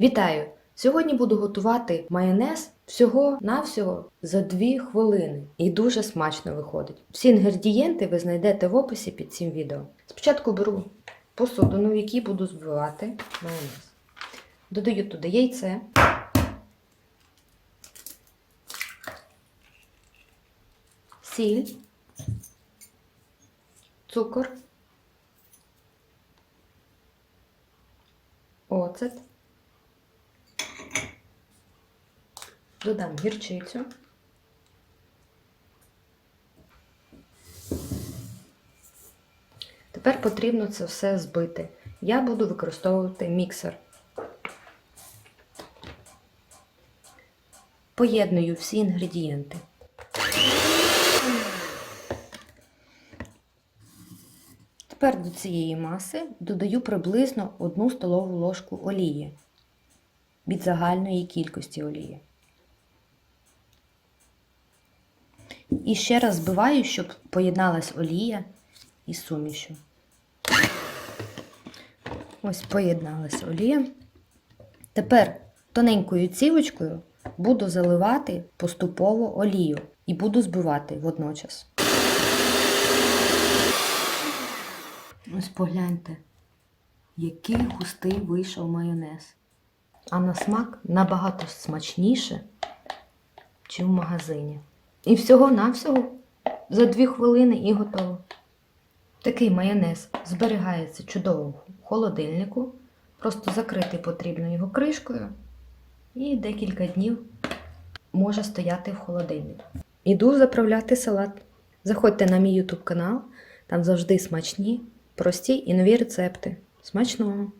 Вітаю! Сьогодні буду готувати майонез всього-навсього за 2 хвилини. І дуже смачно виходить. Всі інгредієнти ви знайдете в описі під цим відео. Спочатку беру посудину, в якій буду збивати майонез. Додаю туди яйце. Сіль, цукор, оцет. Додам гірчицю. Тепер потрібно це все збити. Я буду використовувати міксер. Поєдную всі інгредієнти. Тепер до цієї маси додаю приблизно 1 столову ложку олії від загальної кількості олії. І ще раз збиваю, щоб поєдналась олія із сумішю. Ось поєдналась олія. Тепер тоненькою цівочкою буду заливати поступово олію і буду збивати водночас. Ось погляньте, який густий вийшов майонез. А на смак набагато смачніше, ніж в магазині. І всього-навсього за 2 хвилини і готово. Такий майонез зберігається чудово в холодильнику. Просто закрити потрібно його кришкою і декілька днів може стояти в холодильнику. Іду заправляти салат. Заходьте на мій YouTube канал, там завжди смачні, прості і нові рецепти. Смачного!